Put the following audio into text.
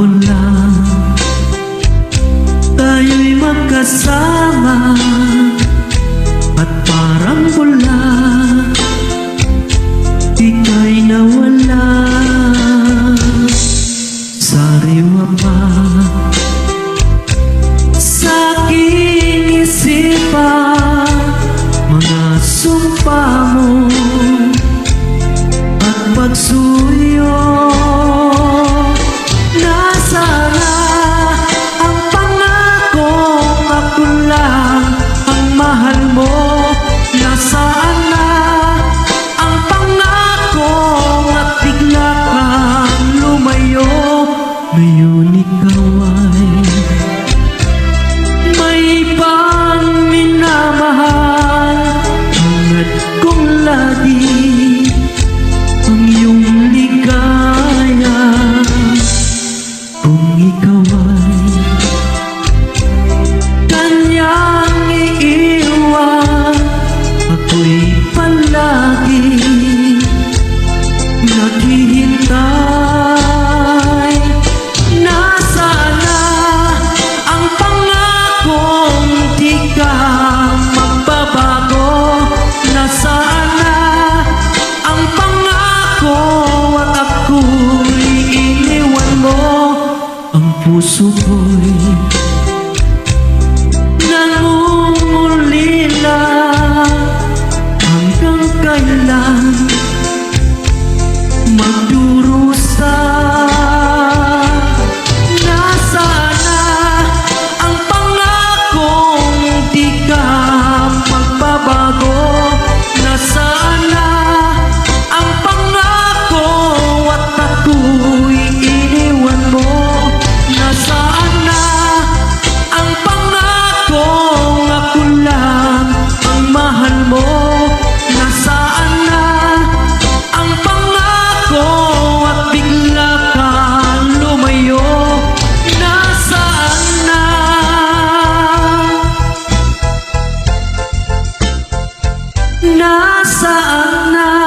hapon lang Tayo'y magkasama At parang bula. Ika'y nawala. Sariwa pa. Sa ikaw ay may ibang minamahal Hangad kong lagi ang iyong ligaya Kung ikaw ay puso ko'y nangungulila. Saan na